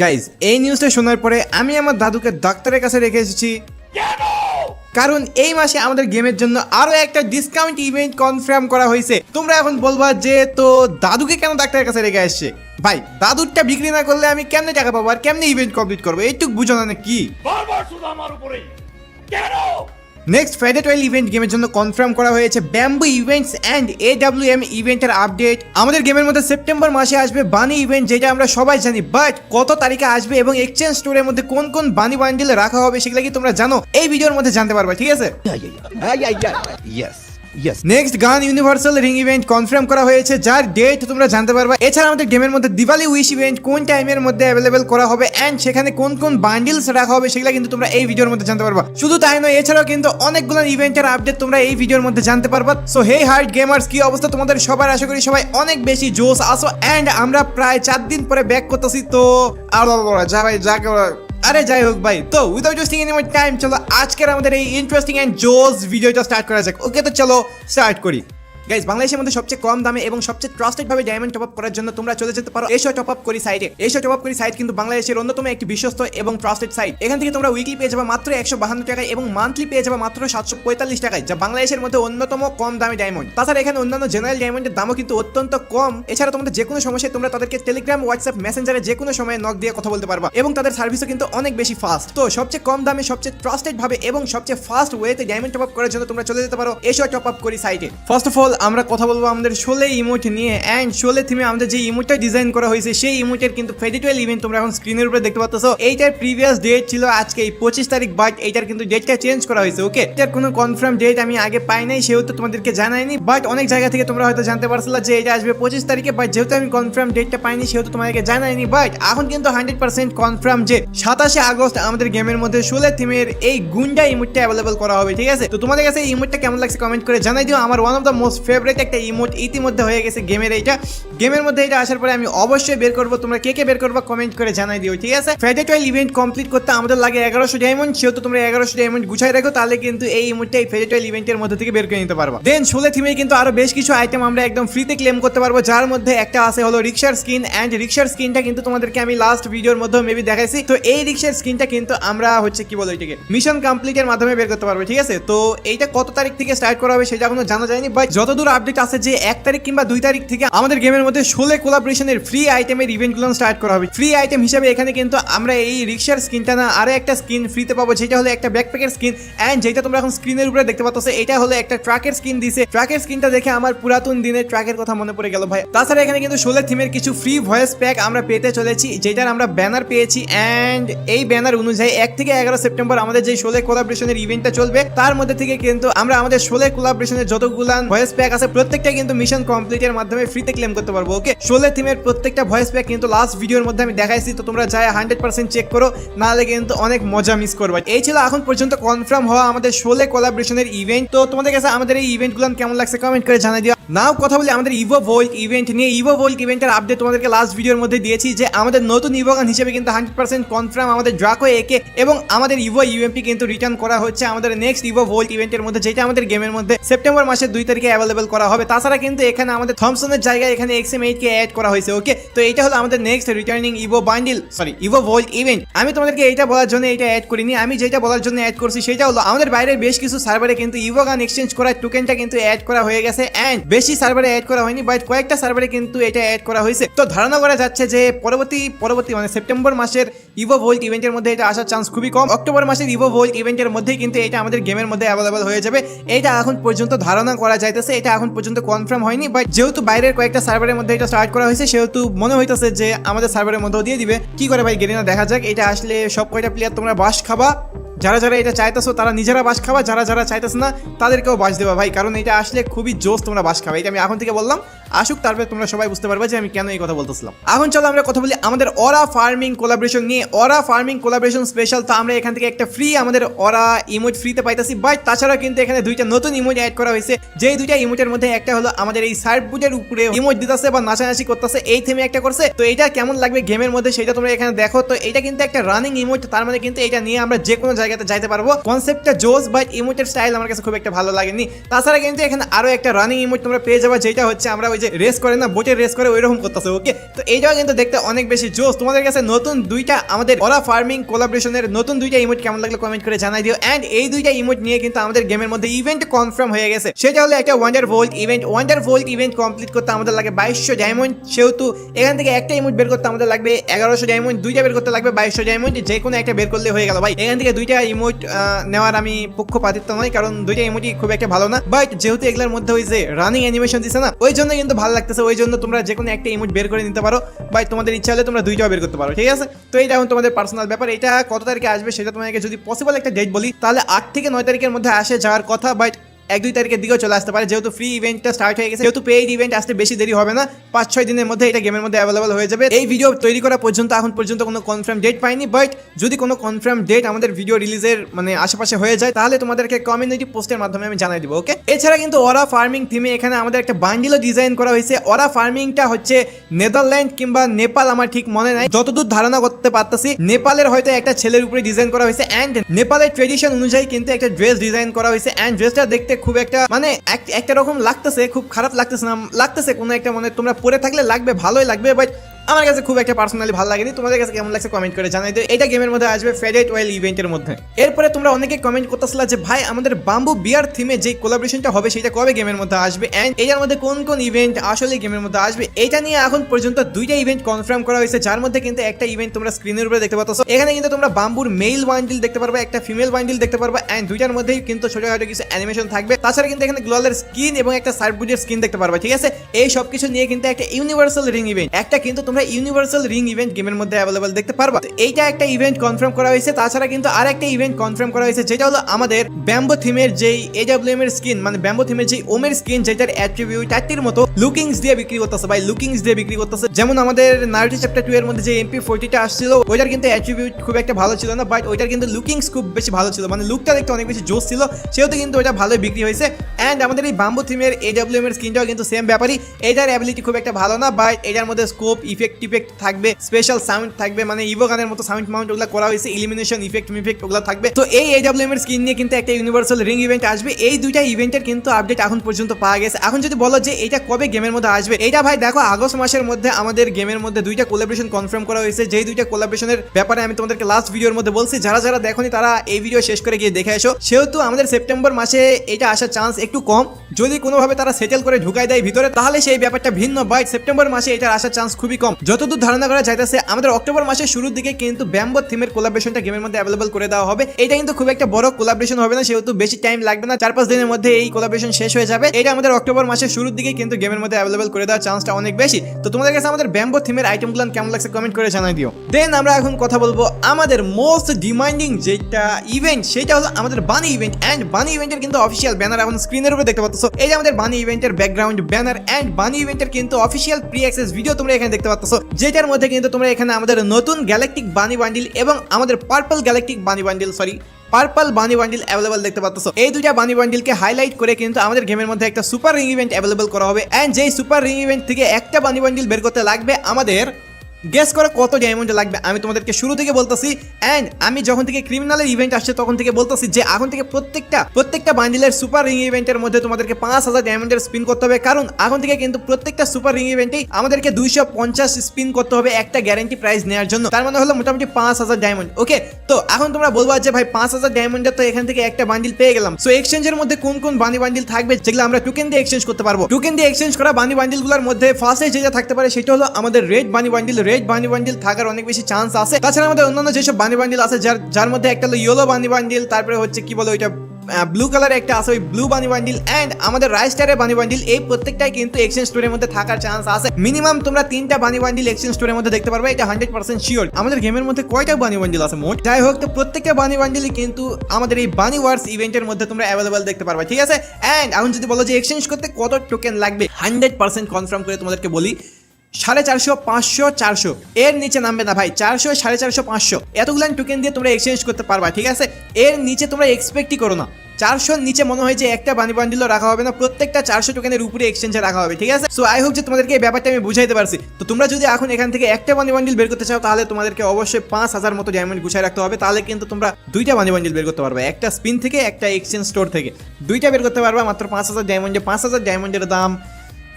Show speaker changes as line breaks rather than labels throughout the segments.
Guys এই নিউজটা শোনার পরে আমি আমার দাদুকে ডাক্তারের কাছে রেখে এসেছি। কারণ এই মাসে আমাদের গেমের জন্য আরও একটা ডিসকাউন্ট ইভেন্ট কনফার্ম করা হয়েছে। তোমরা এখন বলবা যে, তো দাদুকে কেন ডাক্তারের কাছে রেখে আসছে? ভাই দাদুরটা বিক্রি না করলে আমি কেমনে টাকা পাবো? আর কেমনে ইভেন্ট কমপ্লিট করব? এইটুক বুঝো না কি
বারবার শুধু আমার কেন?
নেক্সট ফ্রাইডে টুয়েল ইভেন্ট গেমের জন্য কনফার্ম করা হয়েছে bamboo events and A W M ইভেন্টের আপডেট আমাদের গেমের মধ্যে সেপ্টেম্বর মাসে আসবে বানি ইভেন্ট যেটা আমরা সবাই জানি বাট কত তারিখে আসবে এবং এক্সচেঞ্জ স্টোরের মধ্যে কোন কোন বানি বান্ডিল রাখা হবে, সেগুলো কি তোমরা জানো? এই ভিডিওর মধ্যে জানতে পারবে, ঠিক আছে?
Yes.
Next gun universal ring event confirm করা হয়েছে যার ডেট তোমরা জানতে পারবা। এছাড়া আমাদের গেমের মধ্যে দিওয়ালি উইশ ইভেন্ট কোন টাইমের মধ্যে অ্যাভেলেবেল করা হবে অ্যান্ড সেখানে কোন কোন বান্ডিলস রাখা হবে সেগুলো কিন্তু তোমরা এই ভিডিওর মধ্যে জানতে পারবা। শুধু তাই নয় এছাড়াও কিন্তু অনেকগুলো ইভেন্টের আপডেট তোমরা এই ভিডিওর মধ্যে জানতে পারবা। সো হে হার্ট গেমার্স কি অবস্থা তোমাদের? সবার আশা করি সবাই অনেক বেশি জোস আসো অ্যান্ড আমরা প্রায় চার দিন পরে ব্যাক করতেছি। তো আর যা ভাই যা আরে যাই হোক ভাই, তো without wasting any more time চলো আজকের আমাদের এই ইন্টারেস্টিং এন্ড জোস ভিডিওটা স্টার্ট করা যাক। ওকে তো চলো স্টার্ট করি। গাইজ বাংলাদেশের মধ্যে সবচেয়ে কম দামে এবং সবচেয়ে ট্রাস্টেড ভাবে ডায়মন্ড টপ আপ করার জন্য তোমরা চলে যেতে পারো এসো টপ আপ করি সাইটে এসো টপ আপ করি সাইট কিন্তু বাংলাদেশের অন্যতম একটি বিশ্বস্ত এবং ট্রাস্টেড সাইট এখান থেকে তোমরা উইকলি পেয়ে যাবে মাত্র একশো বাহান্ন টাকায় এবং মান্থলি পেয়ে যাবে মাত্র সাতশো পঁয়তাল্লিশ টাকায়, যা বাংলাদেশের মধ্যে অন্যতম কম দামি ডায়মন্ড তাছাড়া এখানে অন্যান্য জেনারেল ডায়মন্ডের দামও কিন্তু অত্যন্ত কম। এছাড়া তোমাদের যে কোনো সমস্যায় তোমরা তাদেরকে টেলিগ্রাম হোয়াটসঅ্যাপ মেসেঞ্জারে যে কোনো সময় নক দিয়ে কথা বলতে পারবা এবং তাদের সার্ভিসও কিন্তু অনেক বেশি ফাস্ট তো সবচেয়ে কম দামে, সবচেয়ে ট্রাস্টেড ভাবে এবং সবচেয়ে ফাস্ট ওয়েতে ডায়মন্ড টপ আপ করার জন্য তোমরা চলে যেতে পারো এসো টপ আপ করি সাইটে ফার্স্ট অফ অল আমরা কথা বলব আমাদের শোলে ইমোট নিয়ে অ্যান্ড শোলে থিমে আমাদের যে ইমোটটা ডিজাইন করা হয়েছে, সেই ইমোটের কিন্তু ফেডিটুয়াল ইভেন্ট তোমরা এখন স্ক্রিনের উপরে দেখতে পাচ্ছ এইটার প্রিভিয়াস ডেট ছিল আজকে এই পঁচিশ তারিখ বাট এইটার কিন্তু ডেটটা চেঞ্জ করা হয়েছে ওকে এটার কোনো কনফার্ম ডেট আমি আগে পাই নাই, সেহেতু তোমাদেরকে জানাইনি বাট অনেক জায়গা থেকে তোমরা হয়তো জানতে পারছিলে যে এটা আসবে পঁচিশ তারিখে বাট যেহেতু আমি কনফার্ম ডেটটা পাইনি, সেহেতু তোমাদেরকে জানাইনি বাট এখন কিন্তু হান্ড্রেড পার্সেন্ট কনফার্ম যে সাতাশে আগস্ট আমাদের গেমের মধ্যে শোলে থিমের এই গুন্ডা ইমোটটা অ্যাভেলেবল করা হবে, ঠিক আছে? তো তোমাদের কাছে এই ইমোটটা কেমন লাগছে কমেন্ট করে জানাই দিও। আমার one of the most favourite একটা ইমোট ইতিমধ্যে হয়ে গেছে গেমের এইটা। গেমের মধ্যে এটা আসার পরে আমি অবশ্যই বের করব। তোমরা কে কে বের করব কমেন্ট করে জানাই দিও, ঠিক আছে? ফ্রাইডে টুয়েল ইভেন্ট কমপ্লিট করতে আমাদের লাগে এগারোশো ডায়মন্ড সেহেতু তোমরা এগারোশো ডায়মন্ড গুছাই রাখো, তাহলে কিন্তু এই ইমোটটা এই ফ্রাইডে টুয়েল ইভেন্টের মধ্যে থেকে বের করে নিতে পারব। দেন ষোলো থিমে কিন্তু আরও বেশ কিছু আইটেম আমরা একদম ফ্রিতে ক্লেম করতে পারব। যার মধ্যে একটা আছে হলো রিক্সার স্কিন অ্যান্ড রিক্সার স্কিনটা কিন্তু তোমাদেরকে আমি লাস্ট ভিডিওর মধ্যে মেবি দেখাইছি। তো এই রিক্সার স্কিনটা কিন্তু আমরা হচ্ছে কি বলো এটাকে মিশন কমপ্লিটের মাধ্যমে বের করতে পারব, ঠিক আছে? তো এইটা কত তারিখ থেকে স্টার্ট করা হবে সেটা এখনও জানা যায়নি বাট যতদূর আপডেট আছে যে এক তারিখ কিংবা দুই তারিখ থেকে আমাদের গেমের মধ্যে ষোলো কোলাবরেশনের ফ্রি আইটেমের ইভেন্টগুলো স্টার্ট করা হবে। ফ্রি আইটেম হিসেবে এখানে কিন্তু আমরা এই রিক্সার স্কিনটা না, আরও একটা স্কিন ফ্রিতে পাবো, যেটা হলো একটা ব্যাকপ্যাকের স্কিন অ্যান্ড যেটা তোমরা এখন স্ক্রিনের উপরে দেখতে পাচ্ছ, এটা হলো একটা ট্রাকের স্কিন দিছে। ট্রাকের স্কিনটা দেখে আমার পুরাতন দিনের ট্রাকের কথা মনে পড়ে গেল ভাই। তাছাড়া এখানে কিন্তু ষোলো থিমের কিছু ফ্রি ভয়েস প্যাক আমরা পেতে চলেছি, যেটার আমরা ব্যানার পেয়েছি অ্যান্ড এই ব্যানার অনুযায়ী এক থেকে এগারো সেপ্টেম্বর আমাদের যে ষোলো কোলাবরেশনের ইভেন্টটা চলবে, তার মধ্যে থেকে কিন্তু আমরা আমাদের ষোলো কোলাবরেশনের যতগুলান ভয়েস প্যাক আছে, প্রত্যেকটা কিন্তু মিশন কমপ্লিটের মাধ্যমে ফ্রিতে ক্লেম করতে পারব ওকে ষোলো থিমের প্রত্যেকটা ভয়েস প্যাক কিন্তু লাস্ট ভিডিওর মধ্যে আমি দেখাইছি, তো তোমরা যাই হান্ড্রেড পার্সেন্ট চেক করো, নাহলে কিন্তু অনেক মজা মিস করবে। এই ছিল এখন পর্যন্ত কনফার্ম হওয়া আমাদের ষোলো কোলাবরেশনের ইভেন্ট তো তোমাদের কাছে আমাদের এই ইভেন্টগুলো কেমন লাগছে কমেন্ট করে জানাই দিও। নাও কথা বলি, আমাদের ইভো ভোল্ট ইভেন্ট নিয়ে ইভো ভোল্ট ইভেন্টের আপডেট তোমাদেরকে লাস্ট ভিডিওর মধ্যে দিয়েছি যে আমাদের নতুন ইভোগান হিসেবে কিন্তু হান্ড্রেড পার্সেন্ট কনফার্ম আমাদের ড্রাকো একে এবং আমাদের ইভো ইউএমপি কিন্তু রিটার্ন করা হচ্ছে আমাদের নেক্সট ইভো ভোল্ট ইভেন্টের মধ্যে, যেটা আমাদের গেমের মধ্যে সেপ্টেম্বর মাসের দুই তারিখে অ্যাভেলেবল করা হবে। তাছাড়া কিন্তু এখানে আমাদের থমসনের জায়গায় এখানে এক্সএম এইট কে অ্যাড করা হয়েছে ওকে তো এটা হলো আমাদের next returning evo bundle sorry evo vault event আমি তোমাদেরকে এইটা বলার জন্য এটা অ্যাড করিনি, আমি যেটা বলার জন্য অ্যাড করছি সেটা হলো আমাদের বাইরের বেশ কিছু সার্ভারে কিন্তু ইভো গান এক্সচেঞ্জ করার টোকেনটা কিন্তু অ্যাড করা হয়ে গেছে। অ্যান্ড বেশি সার্ভারে অ্যাড করা হয়নি বাট কয়েকটা সার্ভারে কিন্তু এটা অ্যাড করা হয়েছে। তো ধারণা করা যাচ্ছে যে পরবর্তী পরবর্তী মানে সেপ্টেম্বর মাসের ইভো ভোল্ট ইভেন্টের মধ্যে এটা আসার চান্স খুবই কম। অক্টোবর মাসের ইভো ভোল্ট ইভেন্টের মধ্যেই কিন্তু এটা আমাদের গেমের মধ্যে অ্যাভেলেবল হয়ে যাবে। এটা এখন পর্যন্ত ধারণা করা যাইতেছে, এটা এখন পর্যন্ত কনফার্ম হয়নি বাট যেহেতু বাইরের কয়েকটা সার্ভারের মধ্যে এটা স্টার্ট করা হয়েছে, সেহেতু মনে হইতেছে যে আমাদের সার্ভারের মধ্যেও দিয়ে দিবে। কি করে ভাই গেরিনা দেখা যাক, এটা আসলে সব কয়টা প্লেয়ার তোমরা বাস খাবা? যারা যারা এটা চাইতেছো, তারা নিজেরা বাস খাবা, যারা যারা চাইতেছো না, তাদেরকেও বাস দেবা ভাই, কারণ এটা আসলে খুবই জোস তোমরা বাস খাবা। এটা আমি এখন থেকে বললাম, আসুক, তারপরে তোমরা সবাই বুঝতে পারবে যে আমি কেন এই কথা বলতেছিলাম। এখন চলো আমরা কথা বলি আমাদের অরা ফার্মিং কোলাবরেশন নিয়ে। অরা ফার্মিং কোলাবরেশন স্পেশাল তো আমরা এখান থেকে একটা ফ্রি আমাদের অরা ইমোট ফ্রিতে পাইতেছি বাট তাছাড়া কিন্তু এখানে দুইটা নতুন ইমোট অ্যাড করা হয়েছে। যেই দুইটা ইমোটের মধ্যে একটা হলো আমাদের এই সার্টবুটের উপরে ইমোট দিতেছে বা নাচানাচি করতেছে, এই থেমে একটা করছে। তো এটা কেমন লাগবে গেমের মধ্যে সেটা তোমরা এখানে দেখো। তো এটা কিন্তু একটা রানিং ইমোট তার মানে কিন্তু এটা নিয়ে আমরা যে কোনো জায়গাতে যাইতে পারব। কনসেপ্টটা জোস বাট ইমোটের স্টাইল আমার কাছে খুব একটা ভালো লাগেনি। তাছাড়া কিন্তু এখানে আরও একটা রানিং ইমোট তোমরা পেয়ে যাবে, যেটা হচ্ছে আমরা ওই যে রেস করে না বোটের রেস করে ওইরকম করতেছে ওকে তো এইটাও কিন্তু দেখতে অনেক বেশি জোস। তোমাদের কাছে নতুন দুইটা আমাদের ওরা ফার্মিং কোলাবরেশনের নতুন দুইটা ইমোট কেমন লাগল কমেন্ট করে জানাই দিও। এন্ড এই দুইটা ইমোট নিয়ে কিন্তু আমাদের গেমের মধ্যে ইভেন্ট কনফার্ম হয়ে গেছে। সেটা হলো একটা wonder vault event wonder vault event complete করতে আমাদের লাগে বাইশশো ডায়মন্ড সেহেতু এখান থেকে একটা ইমোট বের করতে আমাদের লাগবে এগারোশো ডায়মন্ড দুইটা বের করতে লাগবে বাইশশো ডায়মন্ড যে কোনো একটা বের করলে হয়ে গেল। ভাই, এখান থেকে দুইটা ইমোট নেওয়ার আমি পক্ষপাতিত্ব নয় কারণ দুইটা ইমোটই খুব একটা ভালো না। বাট যেহেতু এগুলোর মধ্যে ওই যে রানিং অ্যানিমেশন দিছে না, ওই জন্য কিন্তু ভালো লাগতেছে। ওই জন্য তোমরা যে কোনো একটা ইমোট বের করে নিতে পারো। বাট তোমাদের ইচ্ছা হলে তোমরা দুইটাও বের করতে পারো। ঠিক আছে? তো এইটা এখন তোমাদের পার্সোনাল ব্যাপার, এটা কত তারিখে আসবে সেটা তোমাকে যদি পসিবল একটা ডেট বলি, তাহলে আট থেকে নয় তারিখের মধ্যে আসে যাওয়ার কথা বাট এক, দুই তারিখের দিকেও চলে আসতে পারে। যেহেতু ফ্রি ইভেন্টটা স্টার্ট হয়ে গেছে, যেহেতু পেইড ইভেন্ট আসতে বেশি দেরি হবে না, পাঁচ, ছয় দিনের মধ্যে এটা গেমের মধ্যে অ্যাভেলেবল হয়ে যাবে। এই ভিডিও তৈরি করা পর্যন্ত, এখন পর্যন্ত কোনো কনফার্ম ডেট পাইনি বাট যদি কোনো কনফার্ম ডেট আমাদের ভিডিও রিলিজের মানে আশেপাশে হয়ে যায়, তাহলে তোমাদেরকে কমিউনিটি পোস্টের মাধ্যমে আমি জানাই দিব ওকে এছাড়া কিন্তু ওরা ফার্মিং থিমে এখানে আমাদের একটা বান্ডিলও ডিজাইন করা হয়েছে। ওরা ফার্মিংটা হচ্ছে নেদারল্যান্ড কিংবা নেপাল আমার ঠিক মনে নাই। যতদূর ধারণা করতে পারতেছি নেপালের হয়তো একটা ছেলের উপরে ডিজাইন করা হয়েছে অ্যান্ড নেপালের ট্রেডিশন অনুযায়ী কিন্তু একটা ড্রেস ডিজাইন করা হয়েছে অ্যান্ড ড্রেসটা দেখতে খুব একটা মানে একটা রকম লাগতেছে, খুব খারাপ লাগতেছে না। লাগতেছে কোনো একটা মানে তোমরা পরে থাকলে লাগবে, ভালোই লাগবে বাট আমার কাছে খুব একটা পার্সোনালি ভালো লাগেনি। তোমাদের কাছে কেমন লাগছে কমেন্ট করে জানাই দিও। এটা গেমের মধ্যে আসবে ফেডেট ওয়েল ইভেন্টের মধ্যে। এরপরে তোমরা অনেকে কমেন্ট করতেছিলা যে, ভাই, আমাদের বাম্বু বিয়ার থিমে যে কোলাবরেশনটা হবে, সেটা কবে গেমের মধ্যে আসবে? এন্ড এটার মধ্যে কোন কোন ইভেন্ট আসলে গেমের মধ্যে আসবে? এটা নিয়ে এখন পর্যন্ত দুইটা ইভেন্ট কনফার্ম করা হয়েছে, যার মধ্যে কিন্তু একটা ইভেন্ট তোমরা স্ক্রিনের উপরে দেখতে পাচ্ছ এখানে কিন্তু তোমরা বাম্বুর মেল বান্ডিল দেখতে পারবে, একটা ফিমেল বান্ডিল দেখতে পারবে অ্যান্ড দুইটার মধ্যেই কিন্তু ছোটখাটো কিছু অ্যানিমেশন থাকবে। তাছাড়া কিন্তু এখানে গ্লোয়ালের স্কিন এবং একটা সার্টবুটের স্কিন দেখতে পারবে, ঠিক আছে? এই সব কিছু নিয়ে কিন্তু একটা ইউনিভার্সাল রিং ইভেন্ট একটা কিন্তু তোমরা ইউনিভার্সাল রিং ইভেন্ট গেমের মধ্যে অ্যাভেলেবল দেখতে পারবা। এইটা একটা ইভেন্ট কনফার্ম করা হয়েছে, তাছাড়া কিন্তু আর একটা ইভেন্ট কনফার্ম করা হয়েছে, যেটা হলো আমাদের ব্যাম্বো থিমের যেই এডাব্লিউএম এর স্কিন মানে ব্যাম্বো থিমের যে ওমের স্কিন যেটার অ্যাট্রিবিউট চারটির মতো লুকিংস দিয়ে বিক্রি করতেছে ভাই লুকিংস দিয়ে বিক্রি করতেছে। যেমন আমাদের নারুটি চ্যাপ্টার টু এর মধ্যে যে এমপি ফোরটিটা আসছিল, ওইটার কিন্তু অ্যাট্রিবিউট খুব একটা ভালো ছিল না বাট ওইটার কিন্তু লুকিংস খুব বেশি ভালো ছিল মানে লুকটা দেখতে অনেক বেশি জোশ ছিল, সেহেতু কিন্তু ওইটা ভালোই বিক্রি হয়েছে। অ্যান্ড আমাদের এই বাম্বু থিমের এডাব্লিউএম এর স্কিনটাও কিন্তু সেম ব্যাপারই, এটার অ্যাবিলিটি খুব একটা ভালো না বাট এটার মধ্যে স্কোপ ইফেক্ট টিফেক্ট থাকবে স্পেশাল সাউন্ড থাকবে মানে ইভো গানের মতো সাউন্ড মাউন্ট ওগুলো করা হয়েছে ইলিমিনেশন ইফেক্ট ইফেক্ট ওগুলো থাকবে। তো এই এডাব্লিউএম এর স্কিন নিয়ে কিন্তু একটা ইউনিভার্সাল রিং ইভেন্ট আসবে। এই দুইটা ইভেন্টের কিন্তু আপডেট এখন পর্যন্ত পাওয়া গেছে। এখন যদি বলো যে এটা কবে গেমের মধ্যে আসবে, এটা ভাই দেখো, আগস্ট মাসের মধ্যে আমাদের গেমের মধ্যে দুইটা কোলাবরেশন কনফার্ম করা হয়েছে। যেই দুইটা কোলাবরেশনের ব্যাপারে আমি তোমাদেরকে লাস্ট ভিডিওর মধ্যে বলছি, যারা যারা দেখোনি তারা এই ভিডিও শেষ করে গিয়ে দেখে এসো। সেহেতু আমাদের সেপ্টেম্বর মাসে এটা আসার চান্স একটু কম। যদি কোনোভাবে তারা সেটেল করে ঢুকাই দেয় ভিতরে, তাহলে সেই ব্যাপারটা ভিন্ন বাট সেপ্টেম্বর মাসে এটার আসার চান্স খুবই কম। যতদূর ধারণা করা যাইতেছে, আমাদের অক্টোবর মাসের শুরুর দিকে কিন্তু ব্যাম্বো থিমের কোলাবরেশনটা গেমের মধ্যে অ্যাভেলেবল করে দেওয়া হবে। এটা কিন্তু খুব একটা বড় কোলাবরেশন হবে না, সেহেতু বেশি টাইম লাগবে না। চার পাঁচ দিনের মধ্যে এই কোলাবরেশন শেষ হয়ে যাবে। এটা আমাদের অক্টোবর মাসের শুরুর দিকে কিন্তু গেমের মধ্যে অ্যাভেলেবল করে দেওয়ার চান্সটা অনেক বেশি। তো তোমাদের কাছে আমাদের ব্যাম্বো থিমের আইটেমগুলো কেমন লাগছে কমেন্ট করে জানাই দিও। দেন আমরা এখন কথা বলব আমাদের মোস্ট ডিমান্ডিং যেটা ইভেন্ট সেটা হলো আমাদের বানি ইভেন্ট অ্যান্ড বানি ইভেন্টের কিন্তু অফিসিয়াল ব্যানার এখন স্ক্রিনের উপরে দেখতে পাচ্ছ। এই যে আমাদের বানি ইভেন্টের ব্যাকগ্রাউন্ড ব্যানার অ্যান্ড বানি ইভেন্টের কিন্তু অফিসিয়াল প্রি অ্যাক্সেস ভিডিও তোমরা এখানে দেখতে পাচ্ছ। যেটার মধ্যে কিন্তু তোমরা এখানে আমাদের নতুন গ্যালাকটিক বানি বান্ডিল এবং আমাদের purple galactic bunny bundle sorry purple bunny bundle available দেখতে পাচ্ছ। এই দুইটা বানি বান্ডিলকে হাইলাইট করে কিন্তু আমাদের গেমের মধ্যে একটা সুপার রিং ইভেন্ট অ্যাভেলেবল করা হবে। অ্যান্ড যেই সুপার রিং ইভেন্ট থেকে একটা বানি বান্ডিল বের করতে লাগবে আমাদের গেস করে কত ডায়মন্ড লাগবে? আমি তোমাদেরকে শুরু থেকে বলতেছি অ্যান্ড আমি যখন থেকে ক্রিমিনালের ইভেন্ট আসছে, তখন থেকে বলতেছি যে এখন থেকে প্রত্যেকটা প্রত্যেকটা বান্ডিলের সুপার রিং ইভেন্টের মধ্যে তোমাদেরকে পাঁচ হাজার ডায়মন্ডের স্পিন করতে হবে। কারণ এখন থেকে কিন্তু প্রত্যেকটা সুপার রিং ইভেন্টেই আমাদেরকে দুইশো পঞ্চাশ স্পিন করতে হবে একটা গ্যারান্টি প্রাইস নেওয়ার জন্য। তার মানে হলো মোটামুটি পাঁচ হাজার ডায়মন্ড ওকে তো এখন তোমরা বলবা যে ভাই, পাঁচ হাজার ডায়মন্ডের তো এখান থেকে একটা বান্ডিল পেয়ে গেলাম। সো এক্সচেঞ্জের মধ্যে কোন কোন বানি বান্ডিল থাকবে যেগুলো আমরা টোকেন দিয়ে এক্সচেঞ্জ করতে পারব? টোকেন দিয়ে এক্সচেঞ্জ করা বানি বান্ডিলগুলোর মধ্যে ফার্স্টে যেটা থাকতে পারে, সেটা হলো আমাদের red bunny bundle red bunny bundle থাকার অনেক বেশি চান্স আছে। তাছাড়া আমাদের অন্যান্য যেসব বানি বান্ডিল আছে, যার যার মধ্যে একটা হলো ইয়েলো বানি বান্ডিল তারপরে হচ্ছে কি বলে ওইটা ব্লু কালার একটা আছে, ওই ব্লু বানি বান্ডিল এন্ড আমাদের রাইস্টারের বানি বান্ডিল এই প্রত্যেকটাই কিন্তু এক্সচেঞ্জ স্টোরের মধ্যে থাকার চান্স আছে। মিনিমাম তোমরা তিনটা বানি বান্ডিল এক্সচেঞ্জ স্টোরের মধ্যে দেখতে পারবে, এটা হান্ড্রেড পার্সেন্ট শিওর আমাদের গেমের মধ্যে কয়টা বানি বান্ডিল আছে মোট? যাই হোক, তো প্রত্যেকটা বানি বান্ডিলই কিন্তু আমাদের এই বানি ওয়ার্স ইভেন্টের মধ্যে তোমরা অ্যাভেলেবল দেখতে পারবে, ঠিক আছে? এন্ড এখন যদি বলো যে এক্সচেঞ্জ করতে কত টোকেন লাগবে হান্ড্রেড পার্সেন্ট কনফার্ম করে তোমাদেরকে বলি সাড়ে চারশো, পাঁচশো, চারশো। এর নিচে নামবে না ভাই, চারশো, সাড়ে চারশো, পাঁচশো। এতগুলো টোকেন দিয়ে তোমরা এক্সচেঞ্জ করতে পারবা, ঠিক আছে? এর নিচে তোমরা এক্সপেক্টই করো না। চারশোর নিচে মনে হয় যে একটা বানি বান্ডিলও রাখা হবে না, প্রত্যেকটা চারশো টোকেনের উপরে এক্সচেঞ্জে রাখা হবে, ঠিক আছে? সো আই হোপ যে তোমাদেরকে এই ব্যাপারটা আমি বুঝাইতে পারছি। তো তোমরা যদি এখন এখান থেকে একটা বানি বান্ডিল বের করতে চাও, তাহলে তোমাদেরকে অবশ্যই পাঁচ হাজার মতো ডায়মন্ড গুছায় রাখতে হবে। তাহলে কিন্তু তোমরা দুইটা বানি বান্ডিল বের করতে পারবে, একটা স্পিন থেকে, একটা এক্সচেঞ্জ স্টোর থেকে। দুইটা বের করতে পারবে, মাত্র পাঁচ হাজার ডায়মন্ডে পাঁচ হাজার ডায়মন্ডের দাম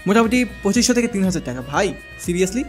মোটামুটি পঁচিশশো থেকে তিন হাজার টাকা। ভাই সিরিয়াসলি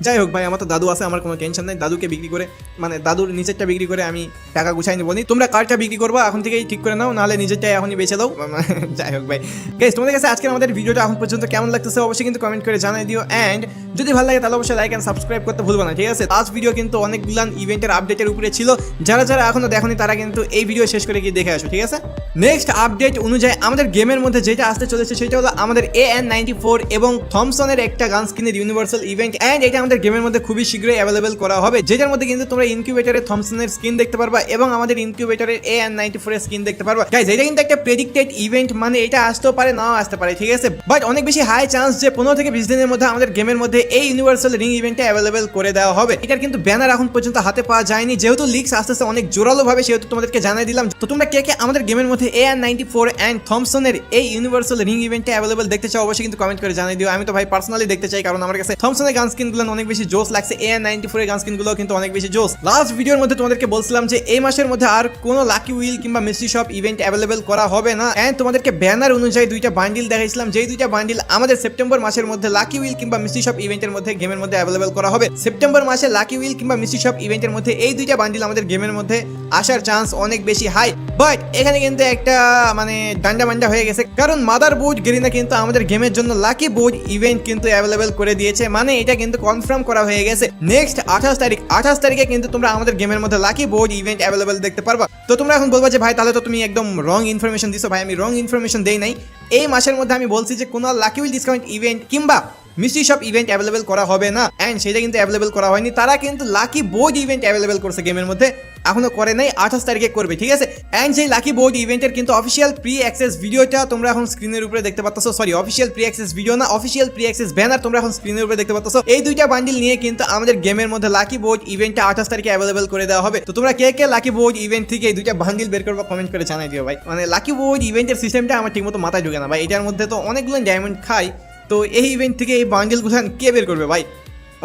যাই হোক ভাই, আমার তো দাদু আছে, আমার কোনো টেনশন নাই। দাদুকে বিক্রি করে মানে দাদুর নিজেরটা বিক্রি করে আমি টাকা গুছাই নেব। তোমরা কারটা বিক্রি করব, এখন থেকেই ঠিক করে নাও, নাহলে নিজেরটা এখনই বেছে দাও। যাই হোক ভাই। গাইস তোমাদের কাছে আজকে আমাদের ভিডিওটা এখন পর্যন্ত কেমন লাগতেছে অবশ্যই কিন্তু কমেন্ট করে জানাই দিও। অ্যান্ড যদি ভালো লাগে, তাহলে অবশ্যই লাইক অ্যান্ড সাবস্ক্রাইব করতে ভুলবো না, ঠিক আছে? লাস্ট ভিডিও কিন্তু অনেকগুলান ইভেন্টের আপডেটের উপরে ছিল। যারা যারা এখনও দেখোনি, তারা কিন্তু এই ভিডিও শেষ করে গিয়ে দেখে আসো, ঠিক আছে? নেক্সট আপডেট অনুযায়ী আমাদের গেমের মধ্যে যেটা আসতে চলেছে, সেটা হলো আমাদের এ এন নাইনটি ফোর এবং থমসনের একটা গান স্কিনের ইউনিভার্সাল ইভেন্ট অ্যান্ড এটা আমাদের গেমের মধ্যে খুবই শীঘ্রই অ্যাভেলেবেল করা হবে, যেটার মধ্যে কিন্তু তোমরা ইনকিউবেটারে থমসনের স্কিন দেখতে পারবা এবং আমাদের ইনকিউবেটারের এ এন নাইনটি ফোরের স্কিন দেখতে পারবা। গাইজ এটা কিন্তু একটা প্রেডিক্টেড ইভেন্ট মানে এটা আসতেও পারে, নাও আসতে পারে, ঠিক আছে? বাট অনেক বেশি হাই চান্স যে পনেরো থেকে বিশ দিনের মধ্যে আমাদের গেমের মধ্যে এই ইউনিভার্সাল রিং ইভেন্টটা অ্যাভেলেবেল করে দেওয়া হবে। এটার কিন্তু ব্যানার এখন পর্যন্ত হাতে পাওয়া যায়নি, যেহেতু লিক্স আস্তে আস্তে অনেক জোরালো ভাবে সেহেতু তোমাদেরকে জানাই দিলাম। তো তোমরা কে কে আমাদের গেমের মধ্যে A R ninety four and থমসনের এই ইউনিভার্সাল রিং ইভেন্টটা অ্যাভেলেবেল দেখতে চাও, অবশ্যই কিন্তু কমেন্ট করে জানাই দিও। আমি তো ভাই পার্সোনালি দেখতে চাই, কারণ আমার কাছে থমসনের গান স্কিনগুলো অনেক বেশি জোস লাগছে। এ নাইনটি ফোর গান স্কিনগুলো কিন্তু অনেক বেশি জোস লাস্ট ভিডিওর মধ্যে তোমাদেরকে বলছিলাম যে, এই মাসের মধ্যে আর কোনো লাকি উইল কিংবা মিস্ট্রি শপ ইভেন্ট অ্যাভেলেবেল করা হবে না। অ্যান্ড তোমাদেরকে ব্যানার অনুযায়ী দুইটা বান্ডিল দেখাইছিলাম। যেই দুইটা বান্ডিল আমাদের সেপ্টেম্বর মাসের মধ্যে লাকি উইল কিংবা মিস্ট্রি শপ ইভেন্টের মধ্যে গেমের মধ্যে অ্যাভেলেবেল করা হবে। সেপ্টেম্বর মাসে লাকি উইল কিংবা মিস্ট্রি শপ ইভেন্টের মধ্যে এই দুইটা বান্ডিল আমাদের গেমের মধ্যে আসার চান্স অনেক বেশি হাই বাট এখানে কিন্তু একটা মানে ডান্ডা মান্ডা হয়ে গেছে। কারণ মাদার বোর্ড গেরিনা কিন্তু আমাদের গেমের জন্য লাকি বোর্ড ইভেন্ট কিন্তু অ্যাভেলেবেল করে দিয়েছে। মানে এটা কিন্তু কনফার্ম করা হয়ে গেছে। নেক্সট আঠাশ তারিখ। আঠাশ তারিখে কিন্তু তোমরা আমাদের গেমের মধ্যে লাকি বোর্ড ইভেন্ট অ্যাভেলেবেল দেখতে পারবা। তো তোমরা এখন বলবা যে, ভাই, তাহলে তো তুমি একদম রং ইনফরমেশন দিছো। ভাই, আমি রং ইনফরমেশন দেই নাই। এই মাসের মধ্যে আমি বলছি যে, কোনো লাকি উইল ডিসকাউন্ট ইভেন্ট কিংবা মিষ্টি সব ইভেন্ট অ্যাভেলেবেল করা হবে না। অ্যান্ড সেটা কিন্তু অ্যাভেলেবেল করা হয়নি। তারা কিন্তু লাকি বোর্ড ইভেন্ট অ্যাভেলেবেল করছে গেমের মধ্যে। এখনও করে নাই, আঠাশ তারিখে করবে, ঠিক আছে? অ্যান্ড সেই লাকি বোর্ড ইভেন্টের কিন্তু অফিসিয়াল প্রি অ্যাক্সেস ভিডিওটা তোমরা এখন স্ক্রিনের উপরে দেখতে পাচ্ছ। Sorry official pre access video না অফিসিয়াল প্রি অ্যাক্সেস ব্যানার তোমরা এখন স্ক্রিনের উপরে দেখতে পাচ্ছ। এই দুইটা বান্ডিল নিয়ে কিন্তু আমাদের গেমের মধ্যে লাকি বোর্ড ইভেন্টটা আঠাশ তারিখে অ্যাভেলেবেল করে দেওয়া হবে। তো তোমরা কে কে লাকি বোর্ড ইভেন্ট থেকে এই দুইটা বান্ডিল বের করবা কমেন্ট করে জানাই দিও ভাই। মানে লাকি বোর্ড ইভেন্টের সিস্টেমটা আমার ঠিকমতো মাথায় ঢুকে না ভাই। এটার মধ্যে তো অনেকগুলো ডায়মন্ড খাই তো এই ইভেন্ট থেকে এই বান্ডিলগুলো কে বের করবে ভাই?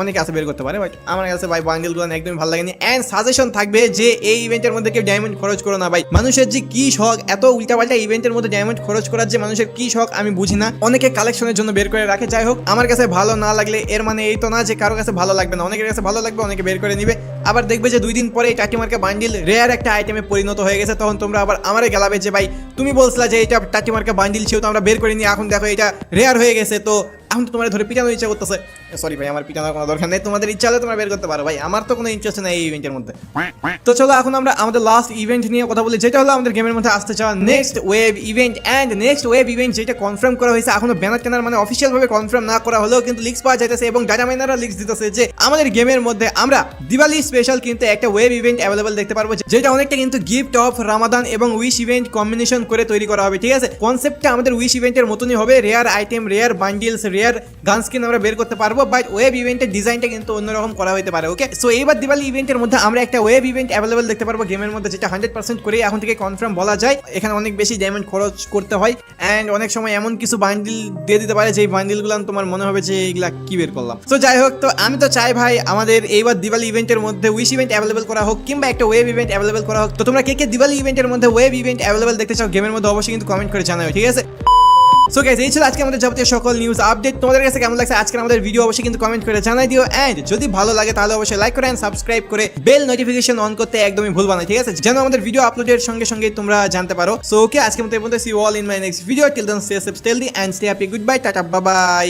অনেকে আছে বের করতে পারে বাট আমার কাছে ভাই বান্ডেলগুলো একদমই ভালো লাগেনি। অ্যান্ড সাজেশন থাকবে যে এই ইভেন্টের মধ্যে কেউ ডায়মন্ড খরচ করো না ভাই। মানুষের যে কি শখ, এত উল্টাপাল্টা ইভেন্টের মধ্যে ডায়মন্ড খরচ করার যে মানুষের কি শখ, আমি বুঝি না। অনেকে কালেকশনের জন্য বের করে রাখে, যাই হোক, আমার কাছে ভালো না লাগলে এর মানে এই তো না যে কারও কাছে ভালো লাগবে না। অনেকের কাছে ভালো লাগবে, অনেকে বের করে নিবে। আবার দেখবে যে দুই দিন পরে এই টাটিমার্কা বান্ডিল রেয়ার একটা আইটেমে পরিণত হয়ে গেছে। তখন তোমরা আবার আমারে গেলাবে যে, ভাই, তুমি বলছিলা যে এটা টাটিমার্কা বান্ডিল ছিল, তো আমরা বের করে নিই। এখন দেখো এটা রেয়ার হয়ে গেছে, তো এখন তো তোমার ধরে পিটানোর ইচ্ছা করতেছে। সরি ভাই, আমার পিটানোর কোনো দরকার নেই। তোমাদের ইচ্ছা হলে তোমরা বের করতে পারো ভাই। আমার তো কোনো ইন্টারেস্ট নেই এই ইভেন্টের মধ্যে। তো চলো এখন আমরা আমাদের লাস্ট ইভেন্ট নিয়ে কথা বলি, যেটা হলো আমাদের গেমের মধ্যে আসতে চাওয়া next wave event and next wave event যেটা কনফার্ম করা হয়েছে, এখনও ব্যানার ট্যানার মানে অফিসিয়াল ভাবে কনফার্ম না করা হলেও কিন্তু লিক্স পাওয়া যাইতেছে এবং ডাটা মাইনাররা লিক্স দিতেছে যে আমাদের গেমের মধ্যে আমরা দিওয়ালি স্পেশাল কিন্তু একটা ওয়েব ইভেন্ট অ্যাভেলেবল দেখতে পারব যেটা অনেকটা কিন্তু গিফট অফ রামাদান এবং উইশ ইভেন্ট কম্বিনেশন করে তৈরি করা হবে, ঠিক আছে? কনসেপ্টটা আমাদের উইশ ইভেন্টের মতনই হবে rare item rare bundles rare gun skin আমরা বের করতে পারব বাট ওয়েব ইভেন্টের ডিজাইনটা কিন্তু অন্যরকম করা হতে পারে ওকে সো এইবার দিওয়ালি ইভেন্টের মধ্যে আমরা একটা ওয়েব ইভেন্ট অ্যাভেলেবল দেখতে পারব গেমের মধ্যে, যেটা হান্ড্রেড পার্সেন্ট করে এখন থেকে কনফার্ম বলা যায়। এখানে অনেক বেশি ডায়মন্ড খরচ করতে হয় অ্যান্ড অনেক সময় এমন কিছু বান্ডিল দিয়ে দিতে পারে যে বান্ডিলগুলো তোমার মনে হবে যে এগুলা কি বের করলাম। তো যাই হোক, তো আমি তো চাই ভাই আমাদের এইবার দিওয়ালি ইভেন্টের মধ্যে উইশ ইভেন্ট অ্যাভেলেবল করা হোক, কিংবা একটা ওয়েব ইভেন্ট অ্যাভেলেবল করা হোক। তো তোমরা কে কে দিওয়ালি ইভেন্টের মধ্যে ওয়েব ইভেন্ট অ্যাভেলেবল দেখতে চাও গেমের মধ্যে অবশ্যই কিন্তু কমেন্ট করে জানাও ঠিক আছে? সো গাইস এই ছিল আজকে আমাদের যাবতীয় সকল নিউজ আপডেট তোমাদের কাছে কেমন লাগছে? আজকে আমাদের ভিডিও অবশ্যই কিন্তু কমেন্ট করে জানাই দিও। এন্ড যদি ভালো লাগে, তাহলে অবশ্যই লাইক করে এন্ড সাবস্ক্রাইব করে বেল নোটিফিকেশন অন করতে একদমই ভুলবা না, ঠিক আছে? যেন আমাদের ভিডিও আপলোডের সঙ্গে সঙ্গে তোমরা জানতে পারো। সো ওকে আজকে মতো পর্যন্ত। See all in my next video till then stay safe stay healthy and stay happy good bye tata bye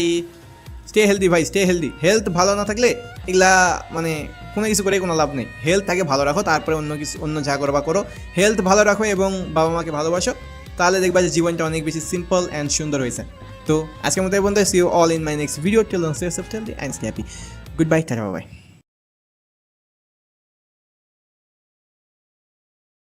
stay healthy ভাই স্টে হেলদি হেলথ ভালো না থাকলে এগুলা মানে কোনো কিছু করে কোনো লাভ নেই। হেলথ আগে ভালো রাখো, তারপরে অন্য কিছু, অন্য যা করবা করো। হেলথ ভালো রাখো এবং বাবা মাকে ভালোবাসো। তাহলে দেখবা যে জীবনটা অনেক বেশি সিম্পল অ্যান্ড সুন্দর হয়েছে। তো আজকের মতো এই see you all in my next video till on safe healthy and stay happy good bye tata bye